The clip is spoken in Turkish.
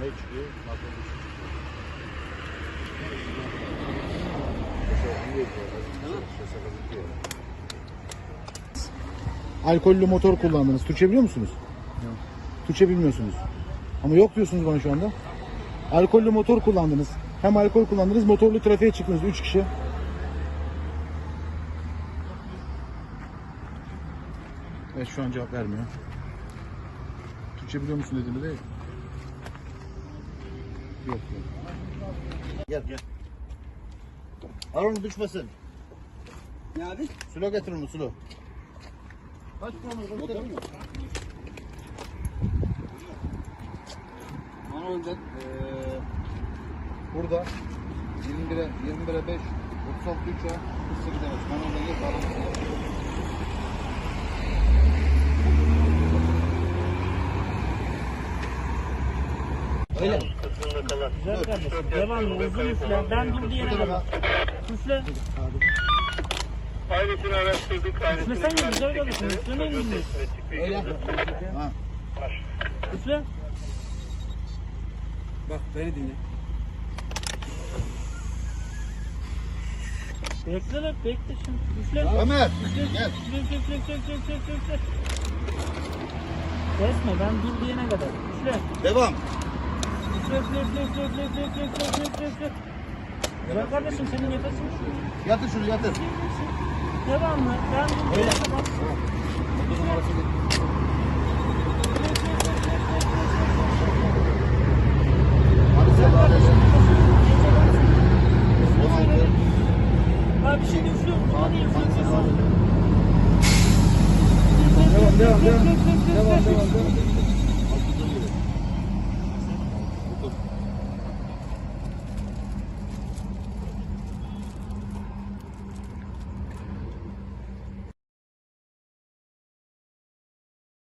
Ne çıkıyor? Motor dışı çıkıyor. İyi yapıyor. Sese gözüküyor. Alkollü motor kullandınız. Türkçe biliyor musunuz? Yok. Türkçe bilmiyorsunuz. Ama yok diyorsunuz bana şu anda. Alkollü motor kullandınız. Hem alkol kullandınız, motorlu trafiğe çıktınız 3 kişi. Evet şu an cevap vermiyor. Türkçe biliyor musun dediğinde de yok yok. Gel gel. Onu düşmesin. Ne abi? Sulo getir onu sulo. Kaç Motor mu? Bana önden eee Burada 21'e 21'e 5 36 3'e 48'e 5. Bana oradan gel öyle. Güzel kardeşim. Devamlı uzun üfle. Ben dur diyene kadar. Üfle. Ailesini araştırdık. Ailesini Üflesene güzel kardeşim. Üflemeyi bilmiyorsun. Öyle. Ha. Üfle. Bak beni dinle. Bekle lan bekle şimdi. Üfle. Ömer Üfle, gel. Üfle üfle üfle üfle üfle üfle üfle üfle. Kesme ben dur diyene kadar. Üfle. Devam. Üfle üfle üfle üfle üfle üfle üfle üfle üfle üfle üfle. Güzel kardeşim senin nefesin üşüyor. Yatır şunu yatır. Devamlı. Ben dur diyene kadar. Bu numarası değil. Hadi sen kardeşim. Abi şimdi üflüyorum. Buna niye üflüyorsun? Devam devam devam. Devam devam devam.